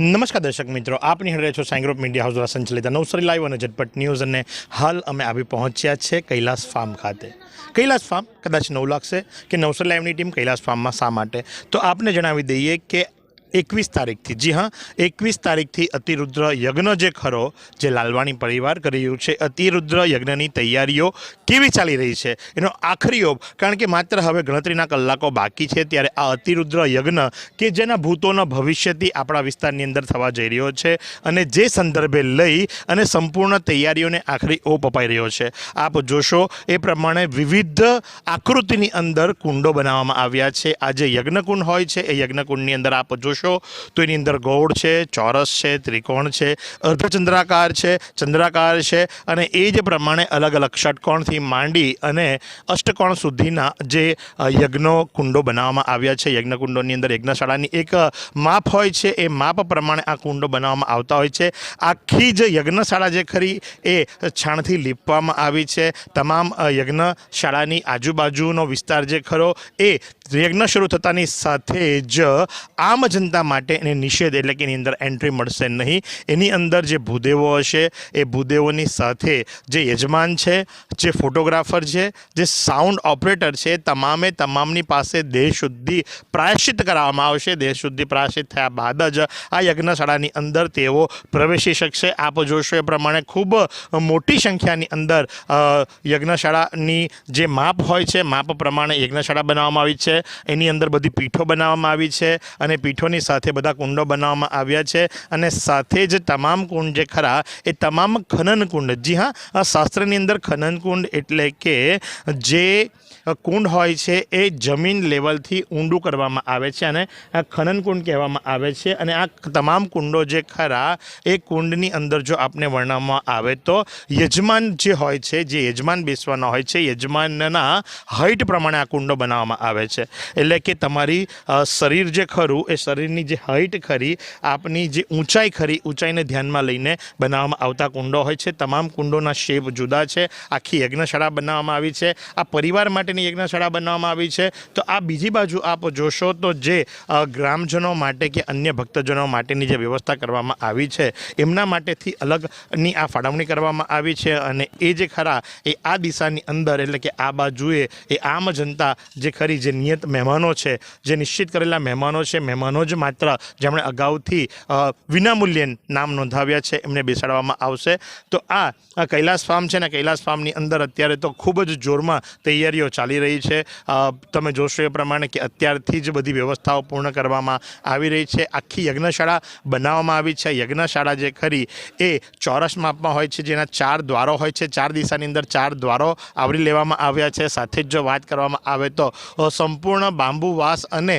નમસ્કાર દર્શક મિત્રો, આપ નિહાળી છો સાઈ ગ્રુપ મીડિયા હાઉસ દ્વારા સંચાલિત નવસારી લાઈવ અને ઝટપટ ન્યૂઝ અને હાલ અમે આવી પહોંચ્યા છે કૈલાસ ફાર્મ ખાતે. કૈલાસ ફાર્મ કદાચ નવું લાગશે કે નવસારી લાઈવની ટીમ કૈલાસ ફાર્મમાં શા માટે? તો આપને જણાવી દઈએ કે એકવીસ તારીખથી. જી હા, એકવીસ તારીખથી અતિરુદ્ર યજ્ઞ જે ખરો, જે લાલવાણી પરિવાર કરી રહ્યું છે, અતિરુદ્ર યજ્ઞની તૈયારીઓ કેવી ચાલી રહી છે? એનો આખરી ઓપ, કારણ કે માત્ર હવે ગણતરીના કલાકો બાકી છે, ત્યારે આ અતિરુદ્ર યજ્ઞ કે જેના ભૂતોના ભવિષ્યથી આપણા વિસ્તારની અંદર થવા જઈ રહ્યો છે અને જે સંદર્ભે લઈ અને સંપૂર્ણ તૈયારીઓને આખરી ઓપ અપાઈ રહ્યો છે. આપ જોશો, એ પ્રમાણે વિવિધ આકૃતિની અંદર કુંડો બનાવવામાં આવ્યા છે. આ જે યજ્ઞકુંડ હોય છે, એ યજ્ઞકુંડની અંદર આપ જોશો તો એની અંદર ગોળ છે, ચોરસ છે, ત્રિકોણ છે, અર્ધચંદ્રાકાર છે, ચંદ્રાકાર છે અને એ જ પ્રમાણે અલગ અલગ ષટકોણથી માંડી અને અષ્ટકોણ સુધીના જે યજ્ઞો કુંડો બનાવવામાં આવ્યા છે. યજ્ઞકુંડોની અંદર યજ્ઞશાળાની એક માપ હોય છે. એ માપ પ્રમાણે આ કુંડો બનાવવામાં આવતા હોય છે. આખી જ યજ્ઞશાળા જે ખરી એ છાણથી લીપવામાં આવી છે. તમામ યજ્ઞશાળાની આજુબાજુનો વિસ્તાર જે ખરો એ યજ્ઞ શરૂ થતાની સાથે જ આમ જનતા માટે એને નિષેધ એટલે કે એની અંદર એન્ટ્રી મળશે નહીં. એની અંદર જે ભૂદેવો હશે, એ ભૂદેવોની સાથે જે યજમાન છે જે ફોટોગ્રાફર છે, જે સાઉન્ડ ઓપરેટર છે તમામે તમામની પાસે દેહશુદ્ધિ પ્રાયશ્ચિત કરાવવામાં આવશે. દેહશુદ્ધિ પ્રાયશ્ચિત થયા બાદ જ આ યજ્ઞશાળાની અંદર તેઓ પ્રવેશી શકશે. આપ જોશો એ પ્રમાણે ખૂબ મોટી સંખ્યાની અંદર યજ્ઞશાળાની જે માપ હોય છે, માપ પ્રમાણે યજ્ઞશાળા બનાવવામાં આવી છે. એની અંદર બધી પીઠો બનાવવામાં આવી છે અને પીઠોની સાથે બધા કુંડો બનાવવામાં આવ્યા છે અને સાથે જ તમામ કુંડ જે ખરા, એ તમામ ખનન કુંડ. જી હા શાસ્ત્રની અંદર ખનન કુંડ એટલે કે જે કુંડ હોય છે એ જમીન લેવલથી ઊંડું કરવામાં આવે છે અને ખનન કુંડ કહેવામાં આવે છે. અને આ તમામ કુંડો જે ખરા, એ કુંડની અંદર જો આપને વર્ણવવામાં આવે તો યજમાન જે હોય છે, જે યજમાન બેસવાના હોય છે, યજમાનના હાઇટ પ્રમાણે આ કુંડો બનાવવામાં આવે છે. એટલે કે તમારી શરીર જે ખરું, એ શરીરની જે હાઇટ ખરી, આપની જે ઊંચાઈ ખરી, ઊંચાઈને ધ્યાનમાં લઈને બનાવવામાં આવતા કુંડો હોય છે. તમામ કુંડોના શેપ જુદા છે. આખી યજ્ઞશાળા બનાવવામાં આવી છે. આ પરિવાર માટેની યજ્ઞશાળા બનાવવામાં આવી છે. તો આ બીજી બાજુ આપ જોશો તો જે ગ્રામજનો માટે કે અન્ય ભક્તજનો માટેની જે વ્યવસ્થા કરવામાં આવી છે, એમના માટેથી અલગની આ ફાળવણી કરવામાં આવી છે અને એ જે ખરા એ આ દિશાની અંદર એટલે કે આ બાજુએ એ આમ જનતા જે ખરી જે નિયત મહેમાનો છે, જે નિશ્ચિત કરેલા મહેમાનો છે, મહેમાનો જ માત્ર જેમણે અગાઉથી વિનામૂલ્યે નામ નોંધાવ્યા છે, એમને બેસાડવામાં આવશે. તો આ કૈલાસ ફાર્મ છે ને કૈલાસ ફાર્મની અંદર અત્યારે તો ખૂબ જ જોરમાં તૈયારીઓ ચાલી રહી છે. તમે જોશો એ પ્રમાણે કે અત્યારથી જ બધી વ્યવસ્થાઓ પૂર્ણ કરવામાં આવી રહી છે. આખી યજ્ઞશાળા બનાવવામાં આવી છે. યજ્ઞશાળા જે ખરી એ ચોરસ માપમાં હોય છે, જેના ચાર દ્વારો હોય છે. ચાર દિશાની અંદર ચાર દ્વારો આવરી લેવામાં આવ્યા છે. સાથે જ જો વાત કરવામાં આવે તો સંપૂર્ણ બાંબુ વાસ અને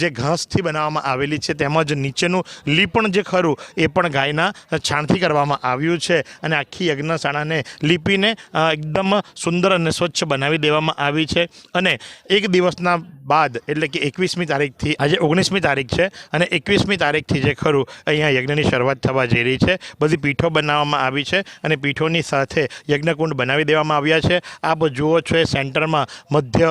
જે ઘાસથી બનાવવામાં આવેલી છે, તેમજ નીચેનું લીપણ જે ખરું એ પણ ગાયના છાણથી કરવામાં આવ્યું છે. અને આખી યજ્ઞશાળાને લીપીને એકદમ સુંદર અને સ્વચ્છ બનાવી દેવામાં આવી છે અને એક દિવસના બાદ, એટલે કે એકવીસમી તારીખથી, આજે ઓગણીસમી તારીખ છે અને એકવીસમી તારીખથી જે ખરું, અહીંયા યજ્ઞની શરૂઆત થવા જઈ રહી છે. બધી પીઠો બનાવવામાં આવી છે અને પીઠોની સાથે યજ્ઞકુંડ બનાવી દેવામાં આવ્યા છે. આપ જુઓ છો એ સેન્ટરમાં મધ્ય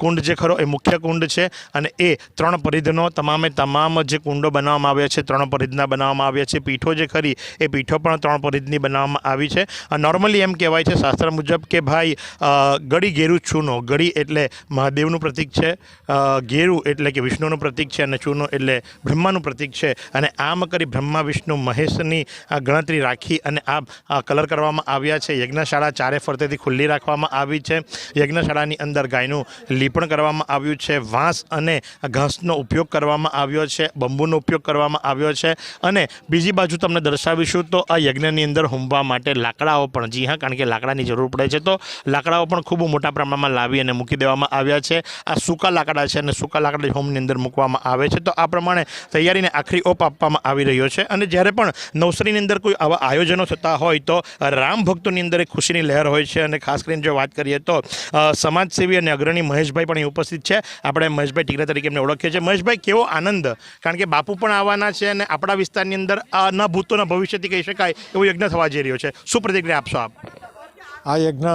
કુંડ જે ખરો એ મુખ્ય કુંડ છે અને એ ત્રણ પરિધનો તમામે તમામ જે કુંડો બનાવવામાં આવ્યા છે, ત્રણ પરિધના બનાવવામાં આવ્યા છે. પીઠો જે ખરી એ પીઠો પણ ત્રણ પરિધની બનાવવામાં આવી છે. નોર્મલી એમ કહેવાય છે શાસ્ત્ર મુજબ કે ભાઈ ગળી ગેરું છૂનો ગળી એટલે મહાદેવનું પ્રતીક છે. ગેરું એટલે કે વિષ્ણુનું પ્રતીક છે અને ચૂનો એટલે બ્રહ્માનું પ્રતીક છે. અને આમ કરી બ્રહ્મા, વિષ્ણુ, મહેશની ગણતરી રાખી અને આ આ કલર કરવામાં આવ્યા છે. યજ્ઞશાળા ચારે ફરતેથી ખુલ્લી રાખવામાં આવી છે. યજ્ઞશાળાની અંદર ગાયનું લીપણ કરવામાં આવ્યું છે. વાંસ અને ઘાસનો ઉપયોગ કરવામાં આવ્યો છે. બંબુનો ઉપયોગ કરવામાં આવ્યો છે. અને બીજી બાજુ તમને દર્શાવીશું તો આ યજ્ઞની અંદર હોમવા માટે લાકડાઓ પણ જી હા, કારણ કે લાકડાની જરૂર પડે છે તો લાકડાઓ પણ ખૂબ મોટા પ્રમાણમાં લાવી અને મૂકી દેવામાં આવ્યા છે. આ સૂકા લાકડા છે અને સૂકા લાકડા હોમની અંદર મૂકવામાં આવે છે. તો આ પ્રમાણે તૈયારીને આખરી ઓપ આપવામાં આવી રહ્યો છે. અને જ્યારે પણ નવસરીની અંદર કોઈ આવા આયોજનો થતા હોય તો રામ ભક્તોની અંદર એક ખુશીની લહેર હોય છે. અને ખાસ કરીને જો વાત કરીએ તો સમાજસેવી અને અગ્રણી મહેશભાઈ પણ અહીં ઉપસ્થિત છે. આપણે મહેશભાઈ ટીકરા તરીકે એમને ઓળખીએ છીએ. મહેશભાઈ, કેવો આનંદ? કારણ કે બાપુ પણ આવવાના છે અને આપણા વિસ્તારની અંદર ન ભૂતોના ભવિષ્યથી કહી શકાય એવો યજ્ઞ થવા જઈ રહ્યો છે. શું પ્રતિક્રિયા આપશો આપ? આ યજ્ઞ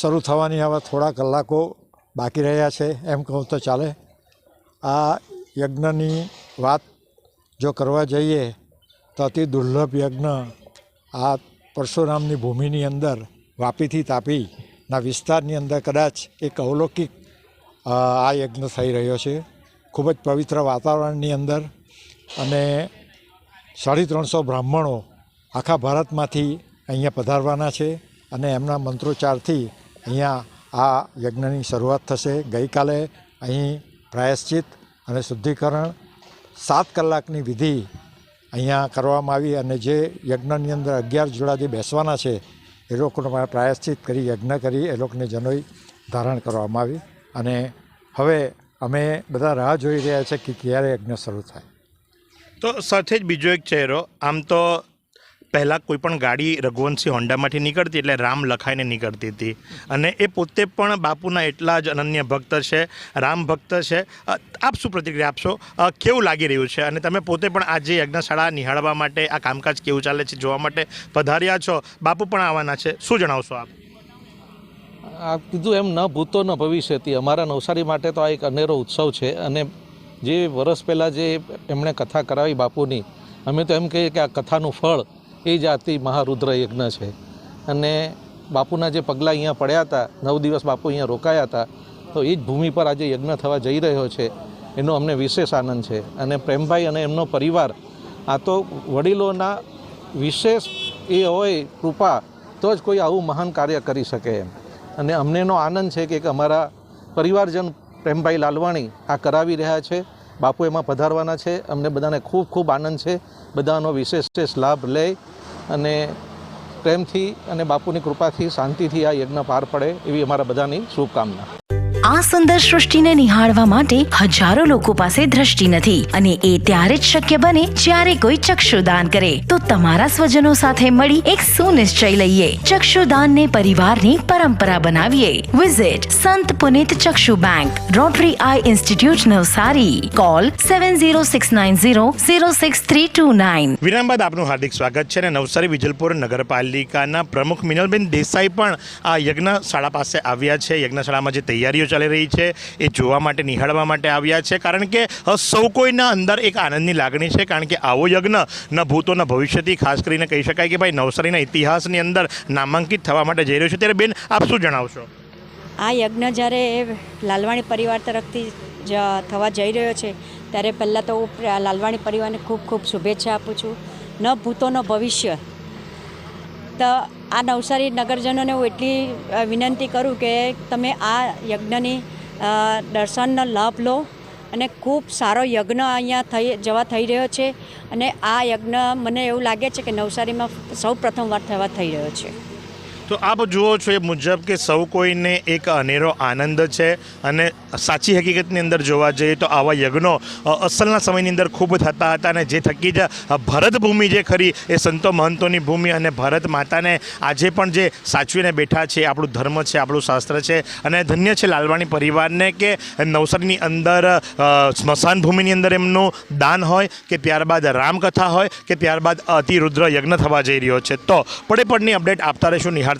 શરૂ થવાની હવે થોડા કલાકો બાકી રહ્યા છે એમ કહું તો ચાલે. આ યજ્ઞની વાત જો કરવા જઈએ તો અતિ દુર્લભ યજ્ઞ આ પરશુરામની ભૂમિની અંદર વાપીથી તાપીના વિસ્તારની અંદર કદાચ એક અવલૌકિક આ યજ્ઞ થઈ રહ્યો છે. ખૂબ જ પવિત્ર વાતાવરણની અંદર અને સાડી ત્રણસો બ્રાહ્મણો આખા ભારતમાંથી અહીંયા પધારવાના છે અને એમના મંત્રોચ્ચારથી અહીંયા આ યજ્ઞની શરૂઆત થશે. ગઈકાલે અહીં પ્રાયશ્ચિત અને શુદ્ધિકરણ સાત કલાકની વિધિ અહીંયા કરવામાં આવી અને જે યજ્ઞની અંદર અગિયાર જોડા જે બેસવાના છે, એ લોકોને પ્રાયશ્ચિત કરી, યજ્ઞ કરી, એ લોકોને જનોઈ ધારણ કરવામાં આવી. અને હવે અમે બધા રાહ જોઈ રહ્યા છે કે ક્યારે યજ્ઞ શરૂ થાય. તો સાથે જ બીજો એક ચહેરો, આમ તો પહેલાં કોઈ પણ ગાડી રઘુવંશી હોન્ડામાંથી નીકળતી એટલે રામ લખાઈને નીકળતી હતી. અને એ પોતે પણ બાપુના એટલા જ અનન્ય ભક્ત છે, રામ ભક્ત છે. આપ શું પ્રતિક્રિયા આપશો? કેવું લાગી રહ્યું છે? અને તમે પોતે પણ આજે યજ્ઞશાળા નિહાળવા માટે, આ કામકાજ કેવું ચાલે છે જોવા માટે પધાર્યા છો? બાપુ પણ આવવાના છે. શું જણાવશો આપ? આ કીધું એમ, ન ભૂતો ન ભવિષ્યથી અમારા નવસારી માટે તો આ એક અનેરો ઉત્સવ છે. અને જે વર્ષ પહેલાં જે એમણે કથા કરાવી બાપુની, અમે તો એમ કહીએ કે આ કથાનું ફળ એ જાતિ મહારુદ્ર યજ્ઞ છે. અને બાપુના જે પગલાં અહીંયા પડ્યા હતા, નવ દિવસ બાપુ અહીંયા રોકાયા હતા, તો એ જ ભૂમિ પર આજે યજ્ઞ થવા જઈ રહ્યો છે, એનો અમને વિશેષ આનંદ છે. અને પ્રેમભાઈ અને એમનો પરિવાર, આ તો વડીલોના વિશેષ એ હોય કૃપા, તો જ કોઈ આવું મહાન કાર્ય કરી શકે એમ. અને અમને એનો આનંદ છે કે અમારા પરિવારજન પ્રેમભાઈ લાલવાણી આ કરાવી રહ્યા છે. બાપુ એમાં પધારવાના છે. અમને બધાને ખૂબ ખૂબ આનંદ છે. બધાનો વિશેષ લાભ લે અને પ્રેમથી અને બાપુની કૃપાથી, શાંતિથી આ યજ્ઞ પાર પડે એવી અમારા બધાની શુભકામના. આ સુંદર સૃષ્ટિને નિહાળવા માટે હજારો લોકો પાસે દ્રષ્ટિ નથી અને એ ત્યારે જ શક્ય બને જ્યારે કોઈ ચક્ષુદાન કરે. તો તમારા સ્વજનો સાથે મળી એક સુનિશ્ચય લઈએ. ચક્ષુદાનને પરિવારની પરંપરા બનાવીએ. Visit Sant Punit Chakshu bank Rotary eye institute Navsari. Call seven zero six nine zero zero six three two nine વિરામ બાદ આપનું હાર્દિક સ્વાગત છે અને નવસારી વિજલપુર નગરપાલિકાના પ્રમુખ મિનલબેન દેસાઈ પણ આ યજ્ઞશાળા પાસે આવ્યા છે. યજ્ઞશાળામાં જે તૈયારીઓ ચાલી રહી છે, એ જોવા માટે, નિહાળવા માટે આવ્યા છે. કારણ કે સૌ કોઈના અંદર એક આનંદની લાગણી છે. કારણ કે આવો યજ્ઞ, ન ભૂતો, ન ભવિષ્યથી, ખાસ કરીને કહી શકાય કે, ભાઈ, નવસારીના ઇતિહાસની અંદર નામાંકિત થવા માટે જઈ રહ્યો છે. ત્યારે, બેન, આપ શું જણાવશો? આ યજ્ઞ જ્યારે લાલવાણી પરિવાર તરફથી જ થવા જઈ રહ્યો છે, ત્યારે પહેલાં તો હું લાલવાણી પરિવારને ખૂબ ખૂબ શુભેચ્છા આપું છું. ન ભૂતોનો ભવિષ્ય તો આ નવસારી નગરજનોને હું એટલી વિનંતી કરું કે તમે આ યજ્ઞની દર્શનનો લાભ લો અને ખૂબ સારો યજ્ઞ અહીંયા થઈ, જવા થઈ રહ્યો છે અને આ યજ્ઞ મને એવું લાગે છે કે નવસારીમાં સૌ પ્રથમવાર થવા થઈ રહ્યો છે. તો આપ જુઓ છો એ મુજબ કે સૌ કોઈને એક અનેરો આનંદ છે અને સાચી હકીકતની અંદર જોવા જઈએ તો આવા યજ્ઞો અસલના સમયની અંદર ખૂબ થતા હતા અને જે થકી જ ભરતભૂમિ ભૂમિ જે ખરી એ સંતો મહંતોની ભૂમિ અને ભારત માતાને આજે પણ જે સાચવીને બેઠા છે આપણું ધર્મ છે, આપણું શાસ્ત્ર છે અને ધન્ય છે લાલવાણી પરિવારને કે નવસારીની અંદર સ્મશાન ભૂમિની અંદર એમનું દાન હોય કે ત્યારબાદ રામકથા હોય કે ત્યારબાદ અતિરુદ્ર યજ્ઞ થવા જઈ રહ્યો છે. તો પડે પડની અપડેટ આપતા રહીશું નિહાળતા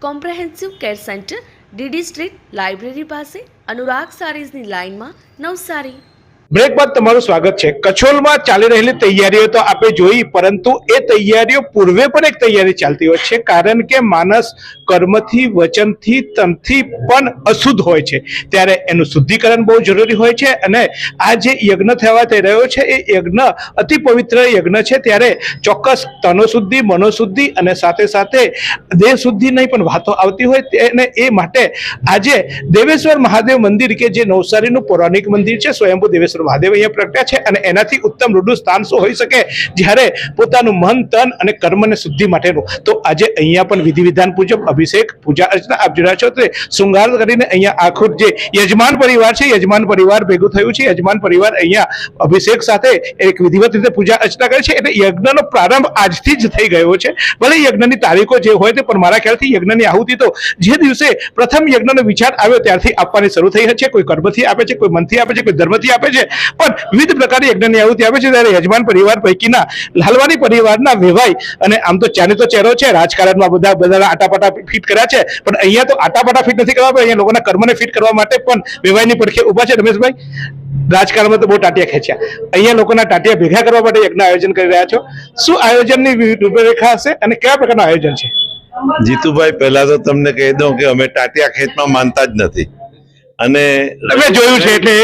comprehensive care centre DD street library પાસે અનુરાગ સારીઝની લાઇનમાં નવસારી. બ્રેક બાદ તમારું સ્વાગત છે. કચોલમાં ચાલી રહેલી તૈયારીઓ તો આપણે જોઈ, પરંતુ એ તૈયારીઓ પૂર્વે પણ એક તૈયારી ચાલતી હોય છે, કારણ કે માણસ કર્મથી, વચનથી, તનથી પણ અશુદ્ધ હોય છે. ત્યારે એનું શુદ્ધિકરણ બહુ જરૂરી હોય છે અને આ જે યજ્ઞ થવા થઈ રહ્યો છે, એ યજ્ઞ અતિ પવિત્ર યજ્ઞ છે. ત્યારે ચોક્કસ તનોશુદ્ધિ, મનોશુદ્ધિ અને સાથે સાથે દેહ શુદ્ધિ નહીં પણ વાતો આવતી હોય તેને એ માટે આજે દેવેશ્વર મહાદેવ મંદિર કે જે નવસારીનું પૌરાણિક મંદિર છે, સ્વયંભૂ દેવેશ્વર દેવેશ્વર મહાદેવ અહીંયા પ્રગટ્યા છે અને એનાથી ઉત્તમ રૂડું સ્થાન શું હોઈ શકે? જ્યારે પોતાનું મન, તન અને કર્મને શુદ્ધિ માટેનું. તો આજે અહીંયા પણ વિધિ વિધાન પૂજક, અભિષેક, પૂજા અર્ચના આપ જોડા છો તે શૃંગાર કરીને અહીંયા આખું જે યજમાન પરિવાર છે, યજમાન પરિવાર ભેગું થયું છે. યજમાન પરિવાર અહીંયા અભિષેક સાથે એક વિધિવત રીતે પૂજા અર્ચના કરે છે. એટલે યજ્ઞનો પ્રારંભ આજથી જ થઈ ગયો છે. ભલે યજ્ઞની તારીખો જે હોય તે, પણ મારા ખ્યાલથી યજ્ઞની આહુતિ તો જે દિવસે પ્રથમ યજ્ઞનો વિચાર આવ્યો ત્યારથી આપવાની શરૂ થઈ છે. કોઈ કર્મથી આપે છે, કોઈ મનથી આપે છે, કોઈ ધર્મથી આપે છે પણ વિવિધ પ્રકારની યજ્ઞની આહુતિ આવે છે ત્યારે યજમાન પરિવાર પૈકીના લાલવાની પરિવારના વેવાઈ અને આમ તો જાણીતો ચહેરો છે, રાજકારણમાં બધા બધા આટાપાટા ફિટ કર્યા છે, પણ અહીંયા તો આટાપાટા ફિટ નથી કરવા અહીંયા લોકોના કર્મને ફિટ કરવા માટે પણ વેવાઈની પડખે ઊભા છે રમેશભાઈ. રાજકારણમાં તો બહુ ટાટિયા ખેંચ્યા. અહીંયા લોકોના ટાટિયા ભેગા કરવા માટે યજ્ઞ આયોજન કરી રહ્યા છો. શું આયોજનની રૂપરેખા હશે અને કયા પ્રકારનું આયોજન છે? જીતુભાઈ, પહેલા તો તમને કહી દઉં કે અમે ટાટિયા ખેંચમાં માનતા જ નથી. અને જોયું છે એટલે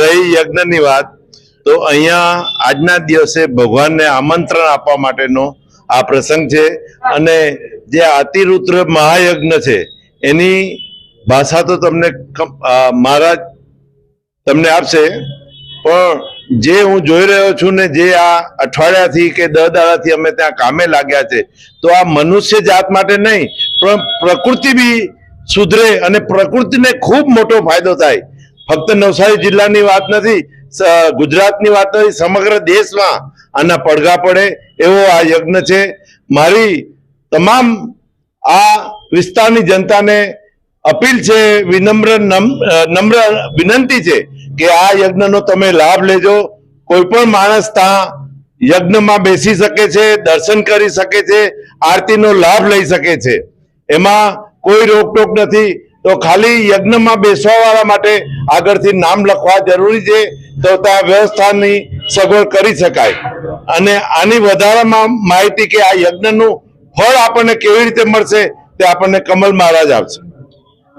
રહી યજ્ઞની વાત. તો અહીંયા આજના દિવસે ભગવાનને આમંત્રણ આપવા માટેનો આ પ્રસંગ છે. અને જે અતિરુદ્ર મહાયજ્ઞ છે એની ભાષા તો તમને મહારાજ તમને આપશે. પણ જે હું જોઈ રહ્યો છું ને જે આ અઠવાડિયાથી કે દસ દાડાથી અમે ત્યાં કામે લાગ્યા છે તો આ મનુષ્ય જાત માટે નહીં પણ પ્રકૃતિ બી સુધરે અને પ્રકૃતિને ખૂબ મોટો ફાયદો થાય. ફક્ત નવસારી જિલ્લાની વાત નથી ગુજરાતની વાત નથી, સમગ્ર દેશમાં આના પડઘા પડે એવો આ યજ્ઞ છે. મારી તમામ આ વિસ્તારની જનતાને અપીલ છે, વિનમ્ર નમ- નમ્ર વિનંતી છે કે આ યજ્ઞનો તમે લાભ લેજો. કોઈ પણ માણસ ત્યાં યજ્ઞમાં બેસી શકે છે, દર્શન કરી શકે છે, આરતીનો લાભ લઈ શકે છે. એમાં કોઈ રોકટોક નથી. તો ખાલી યજ્ઞમાં બેસવા વાળા માટે આગળથી નામ લખવા જરૂરી છે. તો ત્યાં વ્યવસ્થાની સગવડ કરી શકાય. અને આની વધારામાં માહિતી કે આ યજ્ઞનું ફળ આપણને કેવી રીતે મળશે તે આપણને કમલ મહારાજ આપશે.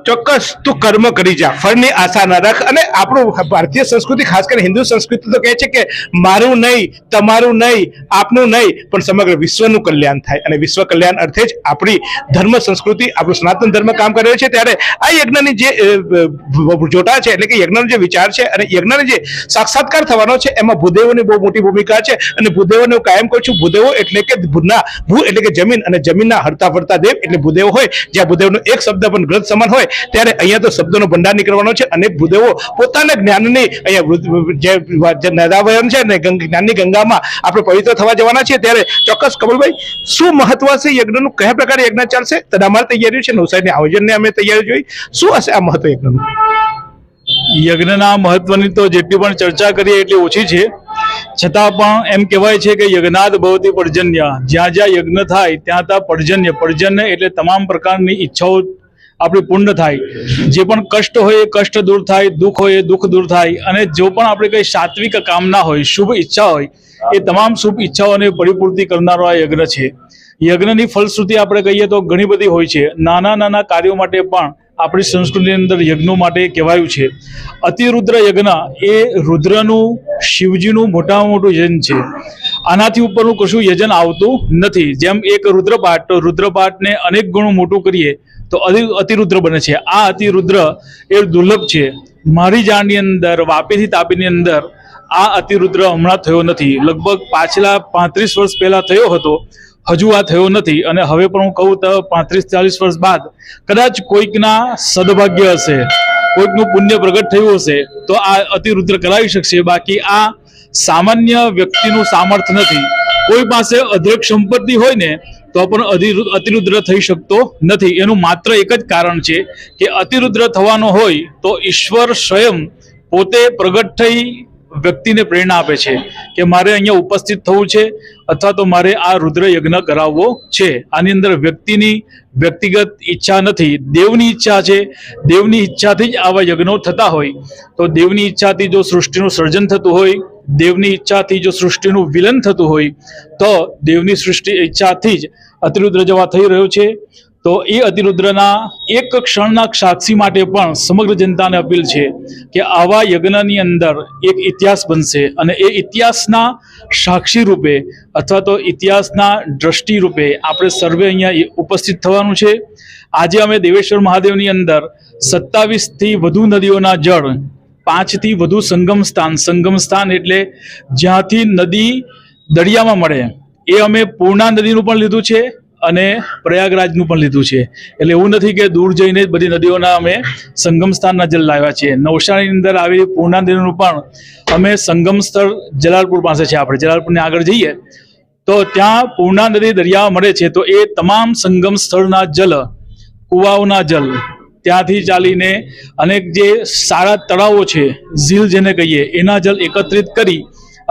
ચોક્કસ તું કર્મ કરી જા. ફળની આશા ન રાખ. અને આપણું ભારતીય સંસ્કૃતિ, ખાસ કરીને હિન્દુ સંસ્કૃતિ તો કહે છે કે મારું નહીં, તમારું નહીં, આપનું નહીં, પણ સમગ્ર વિશ્વનું કલ્યાણ થાય. અને વિશ્વ કલ્યાણ અર્થે જ આપણી ધર્મ સંસ્કૃતિ, આપણું સનાતન ધર્મ કામ કરી છે. ત્યારે આ યજ્ઞની જે જોટા છે, એટલે કે યજ્ઞનો જે વિચાર છે અને યજ્ઞનો જે સાક્ષાત્કાર થવાનો છે, એમાં ભૂદેવોની બહુ મોટી ભૂમિકા છે. અને ભૂદેવોને હું કાયમ કહું છું, ભૂદેવો એટલે કે ભૂના, ભૂ એટલે કે જમીન. અને જમીનના હરતા ફરતા દેવ એટલે ભૂદેવ હોય. જ્યાં ભૂદેવનો એક શબ્દ પણ ગ્રંથ સમાન હોય ત્યારે અહીંયા તો શબ્દોનો ભંડાર નીકળવાનો છે અને ભૂદેવો પોતાના જ્ઞાનની અહીંયા જે નદાવયન છે ને જ્ઞાનની ગંગામાં આપણે પવિત્ર થવા જવાના છીએ ત્યારે ચોક્કસ કમલભાઈ શું મહત્વ છે યજ્ઞનું? કયા પ્રકારે યજ્ઞ ચાલશે? તડામાર તૈયારીઓ છે, નવસારીની આયોજનને અમે તૈયારી જોઈ. શું હશે આ મહત્વ યજ્ઞનું? યજ્ઞના મહત્વની તો જેટલી પણ ચર્ચા કરીએ એટલી ઓછી છે. છતાં પણ એમ કહેવાય છે કે યજ્ઞાદ ભવતી પર્જન્ય. જ્યાં જ્યાં યજ્ઞ થાય, ત્યાં ત્યાં પર્જન્ય. પર્જન્ય એટલે તમામ પ્રકારની ઈચ્છાઓ આપણી પૂર્ણ થાય. જે પણ કષ્ટ હોય એ કષ્ટ દૂર થાય, દુઃખ હોય એ દુઃખ દૂર થાય અને જો પણ આપણે કઈ સાત્વિક કામના હોય, શુભ ઈચ્છા હોય, એ તમામ શુભ ઈચ્છાઓને પરિપૂર્તિ કરનારો આ યજ્ઞ છે. યજ્ઞની ફલશ્રુતિ આપણે કહીએ તો ઘણી બધી હોય છે. નાના નાના કાર્યો માટે પણ આપણી સંસ્કૃતિની અંદર યજ્ઞો માટે કહેવાયું છે. અતિરુદ્ર યજ્ઞ એ રુદ્રનું, શિવજીનું મોટામાં મોટું યજ્ઞ છે. આનાથી ઉપરનું કશું યજન આવતું નથી. જેમ એક રુદ્રપાઠ રુદ્રપાઠને અનેક ગણું મોટું કરીએ, તો અતિ, અતિરુદ્ર બને છે. આ અતિરુદ્ર એ દુર્લભ છે. મારી જાણની અંદર, વાપીથી તાપીની અંદર આ અતિરુદ્ર હમણાં થયો નથી. લગભગ પાછલા પાંત્રીસ વર્ષ પહેલાં થયો હતો. હજુ આ થયો નથી અને હવે પણ હું કહું તો પાંત્રીસ ચાલીસ વર્ષ બાદ કદાચ કોઈકના સદભાગ્ય હશે, કોઈકનું પુણ્ય પ્રગટ થયું હશે, તો આ અતિરુદ્ર કરાવી શકશે. બાકી આ સામાન્ય વ્યક્તિનું સામર્થ્ય નથી. કોઈ પાસે અદ્રક સંપત્તિ હોય ને, તો પણ અતિરુદ્ર થઈ શકતો નથી. એનું માત્ર એક જ કારણ છે કે અતિરુદ્ર થવાનો હોય તો ઈશ્વર સ્વયં પોતે પ્રગટ થઈ વ્યક્તિને પ્રેરણા આપે છે કે મારે અહીંયા ઉપસ્થિત થવું છે અથવા તો મારે આ રુદ્ર યજ્ઞ કરાવવો છે. આની અંદર વ્યક્તિની વ્યક્તિગત ઈચ્છા નથી. દેવની ઈચ્છા છે. દેવની ઈચ્છાથી જ આવા યજ્ઞો થતા હોય. તો દેવની ઈચ્છાથી જો સૃષ્ટિનું સર્જન થતું હોય, દેવની ઈચ્છાથી જો સૃષ્ટિનું વિલન થતું હોય, તો દેવની સૃષ્ટિ ઈચ્છાથી જ અતિરુદ્ર જવા થઈ રહ્યો છે. તો એ અતિરુદ્રના એક ક્ષણના સાક્ષી માટે પણ સમગ્ર જનતાને અપીલ છે કે આવા યજ્ઞની અંદર એક ઇતિહાસ બનશે અને એ ઇતિહાસના સાક્ષી રૂપે અથવા તો ઇતિહાસના દ્રષ્ટિ રૂપે આપણે સર્વે અહીંયા ઉપસ્થિત થવાનું છે. આજે અમે દેવેશ્વર મહાદેવની અંદર સત્તાવીસથી વધુ નદીઓના જળ, પાંચથી વધુ સંગમ સ્થાન સંગમ સ્થાન એટલે જ્યાંથી નદી દરિયામાં મળે, એ અમે પૂર્ણા નદીનું પણ લીધું છે. અને પ્રયાગરાજનું પણ લીધું છે. એટલે એવું નથી કે દૂર જઈને જ બધી નદીઓના અમે સંગમ સ્થાનના જલ લાવ્યા છીએ. નવસારીની અંદર આવેલી પૂર્ણા નદીનું પણ અમે સંગમ સ્થળ જલાલપુર પાસે છે આપણે. જલાલપુરને આગળ જઈએ તો ત્યાં પૂર્ણા નદી દરિયામાં મળે છે. તો એ તમામ સંગમ સ્થળના જલ, કુવાઓના જલ ત્યાંથી ચાલીને અનેક જે સારા તળાવો છે, ઝીલ જેને કહીએ, એના જલ એકત્રિત કરી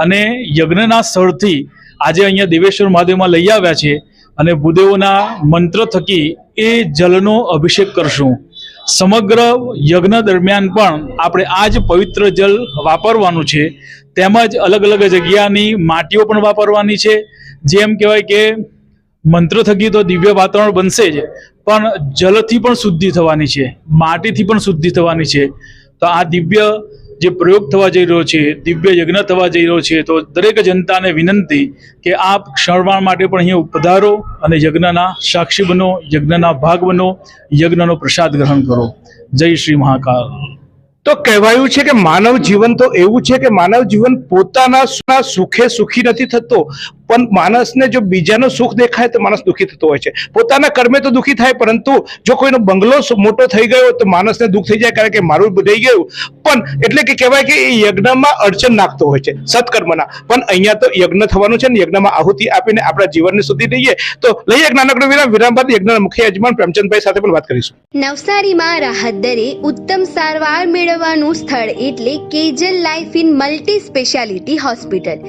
અને યજ્ઞના સ્થળથી આજે અહીંયા દેવેશ્વર મહાદેવમાં લઈ આવ્યા છે. અને ભૂદેવોના મંત્ર થકી એ જલનો અભિષેક કરશું. સમગ્ર યજ્ઞ દરમિયાન પણ આપણે આ જ પવિત્ર જલ વાપરવાનું છે. તેમજ અલગ અલગ જગ્યાની માટીઓ પણ વાપરવાની છે. જેમ કહેવાય કે મંત્ર થકી તો દિવ્ય વાતાવરણ બનશે જ, પણ જલથી પણ શુદ્ધિ થવાની છે. માટીથી પણ શુદ્ધિ થવાની છે. તો આ દિવ્ય જે પ્રયોગ થવા જઈ રહ્યો છે, દિવ્ય યજ્ઞ થવા જઈ રહ્યો છે, તો દરેક જનતાને વિનંતી કે આપ ક્ષણવાણ માટે પણ અહીંયા પધારો અને યજ્ઞના સાક્ષી બનો, યજ્ઞના ભાગ બનો, યજ્ઞનો પ્રસાદ ગ્રહણ કરો. જય શ્રી મહાકાલ. તો કહેવાયું છે કે માનવ જીવન તો એવું છે કે માનવ જીવન પોતાના સુખે સુખી નથી થતો પણ માણસને જો બીજાનું સુખ દેખાય તો માણસ દુઃખી થતો હોય છે. પોતાના કર્મે તો દુઃખી થાય, પરંતુ જો કોઈનો બંગલો મોટો થઈ ગયો તો માણસને દુઃખ થઈ જાય કારણ કે મારું રહી ગયું. પણ એટલે કે કહેવાય કે એ યજ્ઞમાં અડચણ નાખતો હોય છે, સત્કર્મના. પણ અહીંયા તો યજ્ઞ થવાનું છે ને યજ્ઞમાં આહુતિ આપીને આપણા જીવનને સુધી લઈએ તો લઈએ એક નાનકડો વિરામ. વિરામ બાદ યજ્ઞના મુખ્ય યજમાન પ્રેમચંદભાઈ સાથે પણ વાત કરીશું. નવસારીમાં રાહત દરે ઉત્તમ સારવાર મેળવવાનું સ્થળ એટલે Kejal life in multi speciality hospital.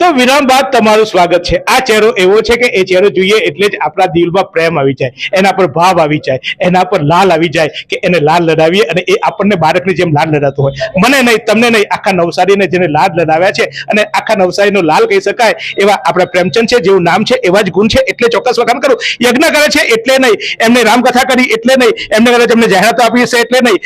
તો વિરામ બાદ તમારું સ્વાગત છે. આ ચહેરો એવો છે કે એ ચહેરો જોઈએ એટલે જ આપણા દિલમાં પ્રેમ આવી જાય, એના પર ભાવ આવી જાય, એના પર લાલ આવી જાય કે એને લાલ લડાવીએ અને એ આપણને બાળકની જેમ લાલ લડાતો હોય. મને નહીં, તમને નહીં, આખા નવસારીને જેને લાલ લડાવ્યા છે અને આખા નવસારીનો લાલ કહી શકાય એવા આપણા પ્રેમચંદ છે, જેવું નામ છે, એવા જ ગુણ છે, એટલે ચોક્કસ વખાણ કરું. યજ્ઞ કરે છે એટલે નહીં, એમને રામકથા કરી એટલે નહીં, એમને કદાચ એમને જાહેરાતો આપી છે એટલે નહીં.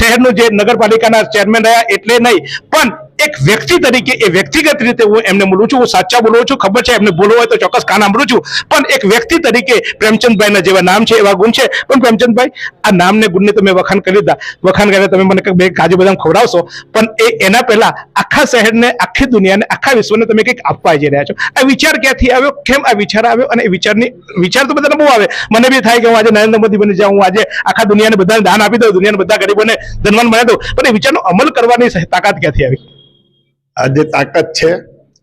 શહેરનું જે નગરપાલિકાના ચેરમેન રહ્યા એટલે નહીં. પણ એક વ્યક્તિ તરીકે, એ વ્યક્તિગત રીતે હું એમને બોલું છું, હું સાચા બોલું છું, ખબર છે, એમને બોલવું હોય તો ચોક્કસ કાન સાંભળું છું. પણ એક વ્યક્તિ તરીકે પ્રેમચંદભાઈના જેવા નામ છે એવા ગુણ છે. પણ પ્રેમચંદભાઈ, આ નામને ગુણને તમે વખાણ કરી દીધા વખાણ કર્યા તમે મને બે કાજુ બદામ ખવડાવશો. પણ એ એના પહેલા આખા શહેરને, આખી દુનિયાને, આખા વિશ્વને તમે કંઈક આપવા જઈ રહ્યા છો. આ વિચાર ક્યાંથી આવ્યો? કેમ આ વિચાર આવ્યો? અને વિચારની, વિચાર તો બધાને બહુ આવે. મને બી થાય કે હું આજે નરેન્દ્ર મોદી બની જાઉં, હું આજે આખા દુનિયાને બધાને દાન આપી દઉં, દુનિયાના બધા ગરીબોને ધનવાન બનાવી દઉં. પણ એ વિચારનો અમલ કરવાની તાકાત ક્યાંથી આવી? આ જે તાકાત છે,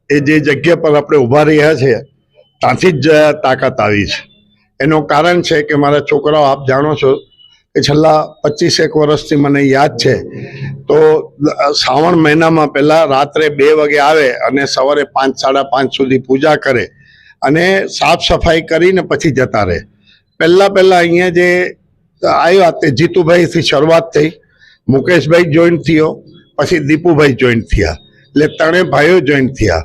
એ જે જગ્યા પર આપણે ઊભા રહ્યા છે, ત્યાંથી જ તાકાત આવી છે. એનું કારણ છે કે મારા છોકરાઓ, આપ જાણો છો કે છેલ્લા પચીસેક વર્ષથી મને યાદ છે, તો શ્રાવણ મહિનામાં પહેલાં રાત્રે બે વાગે આવે અને સવારે પાંચ, સાડા પાંચ સુધી પૂજા કરે અને સાફ સફાઈ કરીને પછી જતા રહે. પહેલાં પહેલાં અહીંયા જે આવ્યા તે જીતુભાઈથી શરૂઆત થઈ, મુકેશભાઈ જોઈન્ટ થયો, પછી દીપુભાઈ જોઈન્ટ થયા. એટલે ત્રણે ભાઈઓ જોઈન્ટ થયા.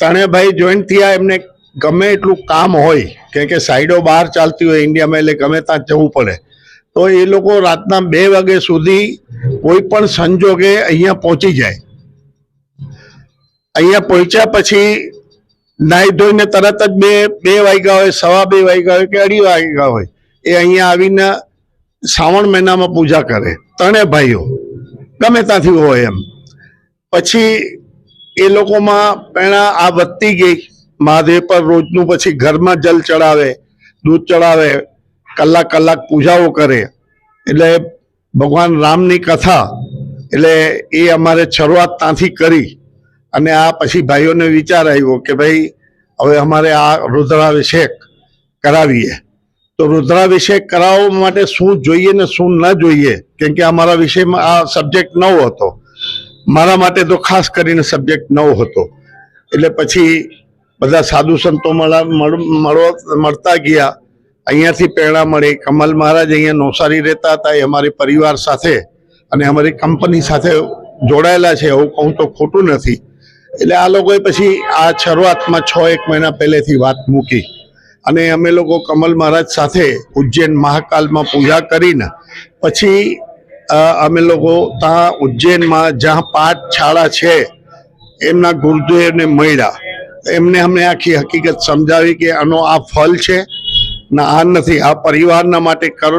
ત્રણે ભાઈ જોઈન્ટ થયા એમને ગમે એટલું કામ હોય કે કે સાઈડો બહાર ચાલતી હોય ઇન્ડિયામાં એટલે ગમે ત્યાં જવું પડે. તો એ લોકો રાતના બે વાગ્યા સુધી કોઈ પણ સંજોગે અહીંયા પહોંચી જાય. અહીંયા પહોંચ્યા પછી નાહી ધોઈને તરત જ બે બે વાગ્યા હોય, સવા બે વાગ્યા હોય કે અઢી વાગ્યા હોય, એ અહીંયા આવીને શ્રાવણ મહિનામાં પૂજા કરે. ત્રણે ભાઈઓ ગમે ત્યાંથી હોય એમ. પછી એ લોકોમાં પેણા આ વધતી ગઈ. મહાદેવ પર રોજનું પછી ઘરમાં જલ ચડાવે, દૂધ ચડાવે, કલાક કલાક પૂજાઓ કરે. એટલે ભગવાન રામની કથા, એટલે એ અમારે શરૂઆત ત્યાંથી કરી. અને આ પછી ભાઈઓને વિચાર આવ્યો કે ભાઈ, હવે અમારે આ રુદ્રાભિષેક કરાવીએ. તો રુદ્રાભિષેક કરાવવા માટે શું જોઈએ ને શું ન જોઈએ? કેમ કે અમારા વિષયમાં આ સબ્જેક્ટ નવો હતો. મારા માટે તો ખાસ કરીને સબ્જેક્ટ નવો હતો. એટલે પછી બધા સાધુ સંતો મળતા ગયા. અહીંયાથી પ્રેરણા મળી. કમલ મહારાજ અહીંયા નવસારી રહેતા હતા. એ અમારી પરિવાર સાથે અને અમારી કંપની સાથે જોડાયેલા છે. એવું કહું તો ખોટું નથી. એટલે આ લોકોએ પછી આ શરૂઆતમાં છ, એક મહિના પહેલેથી વાત મૂકી. અને અમે લોકો કમલ મહારાજ સાથે ઉજ્જૈન મહાકાલમાં પૂજા કરીને પછી અમે લોકો ત્યાં ઉજ્જૈનમાં જ્યાં પાઠશાળા છે, એમના ગુરુદેવને મળ્યા. એમને અમને આખી હકીકત સમજાવી કે આનો આ ફલ છે, ને આ નથી. આ પરિવારના માટે કર,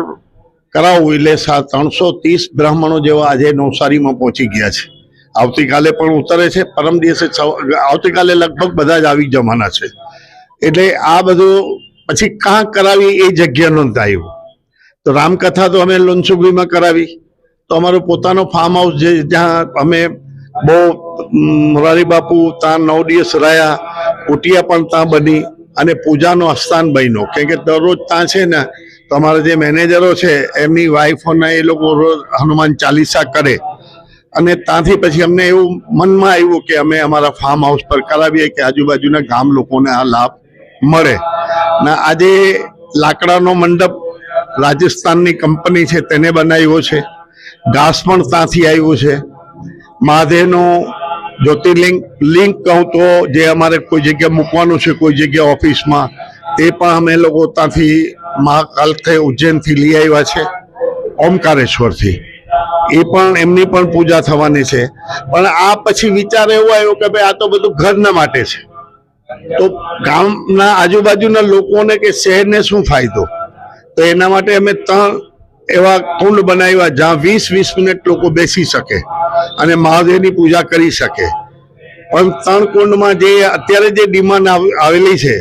કરાવવું એટલે ત્રણસો ત્રીસ બ્રાહ્મણો જેવા આજે નવસારીમાં પહોંચી ગયા છે. આવતીકાલે પણ ઉતરે છે. પરમ દિવસે આવતીકાલે લગભગ બધા જ આવી જવાના છે. એટલે આ બધું પછી કાં કરાવી એ જગ્યા નોંધાયું. તો રામકથા તો અમે લોનસુગરીમાં કરાવી. તો અમારો પોતાનો ફાર્મ હાઉસ જે જ્યાં અમે બહુ મોરારી બાપુ ત્યાં નવ દિવસ રહ્યા, કુટિયા પણ ત્યાં બની અને પૂજાનો અસ્થાન બન્યો. કેમ કે દરરોજ ત્યાં છે ને, તો અમારા જે મેનેજરો છે, એમની વાઈફોના એ લોકો રોજ હનુમાન ચાલીસા કરે. અને ત્યાંથી પછી અમને એવું મનમાં આવ્યું કે અમે અમારા ફાર્મ હાઉસ પર કરાવીએ કે આજુબાજુના ગામ લોકોને આ લાભ મળે. ને આજે લાકડાનો મંડપ રાજસ્થાનની કંપની છે, તેને બનાવ્યો છે. ઘાસ પણ ત્યાંથી આવ્યું છે. મહાદેવનું જ્યોતિર્લિંગ લિંક કહું તો જે અમારે કોઈ જગ્યા મૂકવાનું છે, કોઈ જગ્યા ઓફિસમાં, તે પણ અમે લોકો ત્યાંથી મહાકાલથી ઉજ્જૈનથી લઈ આવ્યા છે, ઓમકારેશ્વરથી. એ પણ એમની પણ પૂજા થવાની છે. પણ આ પછી વિચાર એવો આવ્યો કે ભાઈ આ તો બધું ઘરના માટે છે. તો ગામના આજુબાજુના લોકોને કે શહેરને શું ફાયદો? તો એના માટે અમે ત્રણ એવા કુંડ બનાવ્યા જ્યાં વીસ વીસ મિનિટ લોકો બેસી શકે અને મહાદેવની પૂજા કરી શકે. પણ ત્રણ કુંડમાં જે અત્યારે જે ડિમાન્ડ આવેલી છે,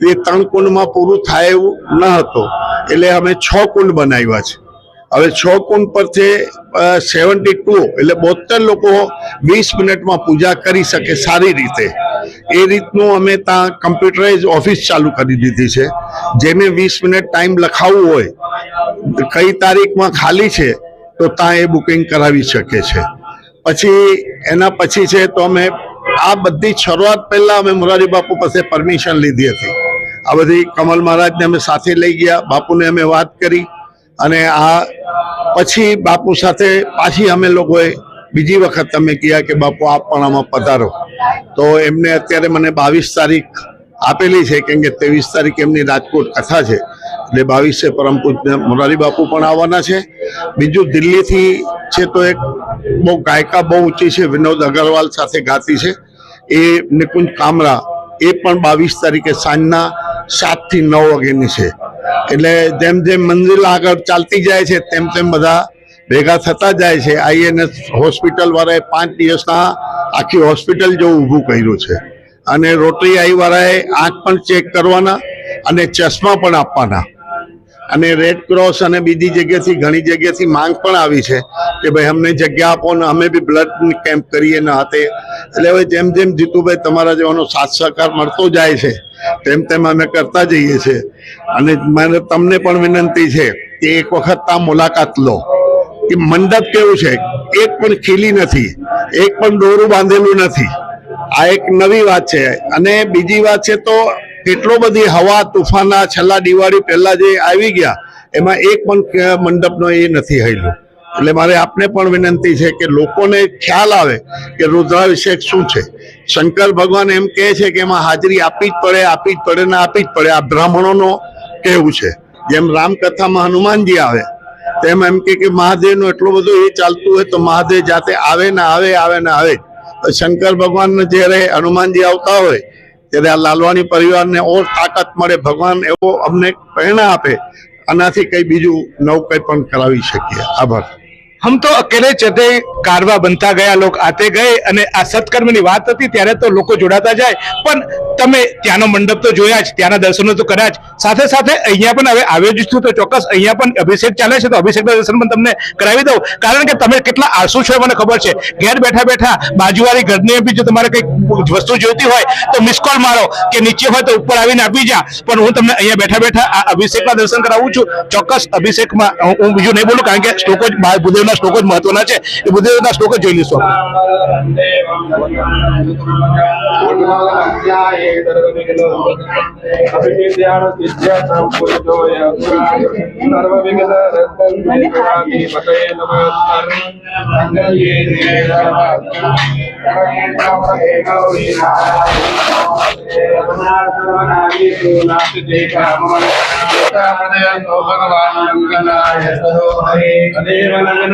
એ ત્રણ કુંડમાં પૂરું થાય એવું ન હતો. એટલે અમે છ કુંડ બનાવ્યા છે. હવે છ કુંડ પરથી સેવન્ટી ટુ, એટલે બોતેર લોકો વીસ મિનિટમાં પૂજા કરી શકે સારી રીતે. એ રીતનું અમે ત્યાં કમ્પ્યુટરાઇઝ ઓફિસ ચાલુ કરી દીધી છે. જેને વીસ મિનિટ ટાઈમ લખાવવું હોય કઈ તારીખમાં ખાલી છે, તો ત્યાં એ બુકિંગ કરાવી શકે છે. પછી એના પછી છે, તો અમે આ બધી શરૂઆત પહેલા અમે મોરારી બાપુ પાસે પરમિશન લીધી હતી. આ બધી કમલ મહારાજને અમે સાથે લઈ ગયા, બાપુને અમે વાત કરી અને આ પછી બાપુ સાથે પાછી અમે લોકોએ બીજી વખત અમે કહ્યા કે બાપુ આપ પણ આમાં પધારો. તો એમને અત્યારે મને બાવીસ તારીખ આપેલી છે, કેમ કે ત્રેવીસ તારીખ એમની રાજકોટ કથા છે. એટલે બાવીસે પરમ પૂજ્ય મોરારી બાપુ પણ આવવાના છે. બીજું દિલ્હીથી છે તો એક બહુ ગાયકા બહુ ઊંચી છે, વિનોદ અગરવાલ સાથે ગાતી છે. એ નિકુંજ કામરા, એ પણ બાવીસ તારીખે સાંજના સાતથી નવ વાગ્યાની છે. એટલે જેમ જેમ મંજિલ આગળ ચાલતી જાય છે, તેમ તેમ બધા ભેગા થતા જાય છે. આઈએનએસ હોસ્પિટલ વાળાએ પાંચ દિવસના આખી હોસ્પિટલ જેવું ઊભું કર્યું છે. અને રોટરી આઈ વાળાએ આંખ પણ ચેક કરવાના અને ચશ્મા પણ આપવાના. અને રેડ ક્રોસ અને બીજી જગ્યાથી ઘણી જગ્યાથી માંગ પણ આવી છે કે ભાઈ અમને જગ્યા આપો ને અમે બી બ્લડ કેમ્પ કરીએ ને હાથે. એટલે હવે જેમ જેમ જીતુભાઈ તમારા જેવાનો સાથ સહકાર મળતો જાય છે, તેમ તેમ અમે કરતા જઈએ છીએ. અને મારે તમને પણ વિનંતી છે કે એક વખત ત્યાં મુલાકાત લો. કે મંડપ કેવું છે? એક પણ ખીલી નથી, એક પણ દોરું બાંધેલું નથી. આ એક નવી વાત છે. અને બીજી વાત છે તો કેટલો બધી હવા, તુફાના, છેલ્લા દિવાળી પહેલા જે આવી ગયા, એમાં એક પણ મંડપનો એ નથી હયેલું. એટલે મારે આપને પણ વિનંતી છે કે લોકોને ખ્યાલ આવે કે રુદ્રાભિષેક શું છે. શંકર ભગવાન એમ કહે છે કે એમાં હાજરી આપી જ પડે, આપી જ પડે ને આપી જ પડે. આ બ્રાહ્મણોનો કહેવું છે. જેમ રામકથામાં હનુમાનજી આવે, તેમ એમ કે મહાદેવનું એટલું બધું એ ચાલતું હોય તો મહાદેવ જાતે આવે ને આવે આવે ને આવે. શંકર ભગવાન જ્યારે હનુમાનજી આવતા હોય ત્યારે આ લાલવાણી પરિવારને ઓર તાકાત મળે, ભગવાન એવો અમને પ્રેરણા આપે. આનાથી કંઈ બીજું નવું કંઈ પણ કરાવી શકીએ. આભાર. હમ તો અકેલે ચતે કારવા બનતા ગયા, લોકો આતે ગયે અને આ સત્કર્મની વાત હતી ત્યારે તો લોકો જોડાતા જાય. પણ તમે ત્યાંનો મંડપ તો જોયા જ, ત્યાંના દર્શનો તો કર્યા જ. સાથે સાથે અહીંયા પણ હવે આવ્યો જ છું તો ચોક્કસ અહીંયા પણ અભિષેક ચાલે છે તો અભિષેકના દર્શન પણ તમને કરાવી દઉં. કારણ કે તમે કેટલા આળસુ છો મને ખબર છે. ઘેર બેઠા બેઠા બાજુવાળી ઘરને બી જો તમારે કંઈક વસ્તુ જોઈતી હોય તો મિસ મારો કે નીચે હોય તો ઉપર આવીને આપી જા. પણ હું તમને અહીંયા બેઠા બેઠા આ અભિષેકના દર્શન કરાવું છું. ચોક્કસ અભિષેકમાં હું- બીજું નહીં બોલું કારણ કે સ્ટોકો જ મહા- ભૂદેવના શ્લોકો જ મહત્વના છે. એ ભૂદેવના શ્લોકો જ જોઈ લઈશું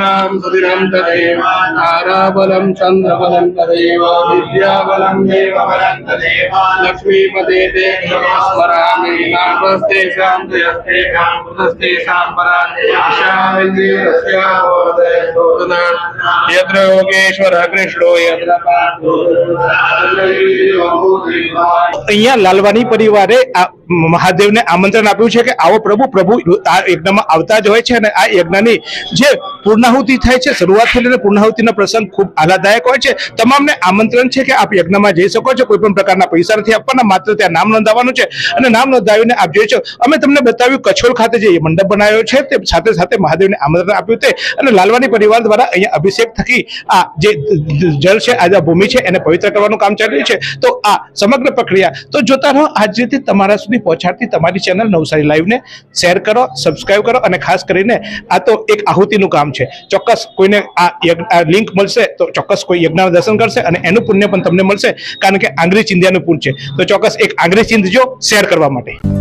ధీరాం సుధిరం తదేవ తారాబలం చంద్రబలం తదేవ విద్యాబలం దేవబలం తదేవ లక్ష్మీపదే స్మరామి నామస్తేషాం జయస్తేషాం పునస్తేషాం పరాజయామింద్రియస్యోదయోదనా యత్ర యోగేశ్వర కృష్ణో యత్ర અહીંયા લાલવાની પરિવારે આ મહાદેવને આમંત્રણ આપ્યું છે કે આવો પ્રભુ પ્રભુ આ યજ્ઞમાં આવતા જ હોય છે અને આ યજ્ઞની જે પૂર્ણાહુતિ થાય છે શરૂઆતથી લઈને પૂર્ણાહુતિનો પ્રસંગ ખૂબ આહલાદાયક હોય છે. તમામને આમંત્રણ છે કે આપ યજ્ઞમાં જઈ શકો છો કોઈ પણ પ્રકારના પૈસા નથી આપવાના, માત્ર ત્યાં નામ નોંધાવવાનું છે અને નામ નોંધાવીને આપ જોઈ છો અમે તમને બતાવ્યું કછોલ ખાતે જે મંડપ બનાવ્યો છે, તે સાથે સાથે મહાદેવને આમંત્રણ આપ્યું તે અને લાલવાની પરિવાર દ્વારા અહીંયા અભિષેક થકી આ જે જળ છે, આ ભૂમિ છે, એને પવિત્ર કરવાનું કામ ચાલી રહ્યું છે. તો આ સમગ્ર પ્રક્રિયા, તો જોતા રહો આજ રીતે તમારા સુધી પહોંચાડતી તમારી ચેનલ નવસારી લાઈવને શેર કરો સબસ્ક્રાઈબ કરો અને ખાસ કરીને આ તો એક આહુતિનું કામ છે. ચોક્કસ કોઈને આ લિંક મળશે તો ચોક્કસ કોઈ યજ્ઞના દર્શન કરશે અને એનું પુણ્ય પણ તમને મળશે, કારણ કે આંગળી ચિંધ્યાનું પુણ્ય છે. તો ચોક્કસ એક આંગળી ચિંધજો શેર કરવા માટે.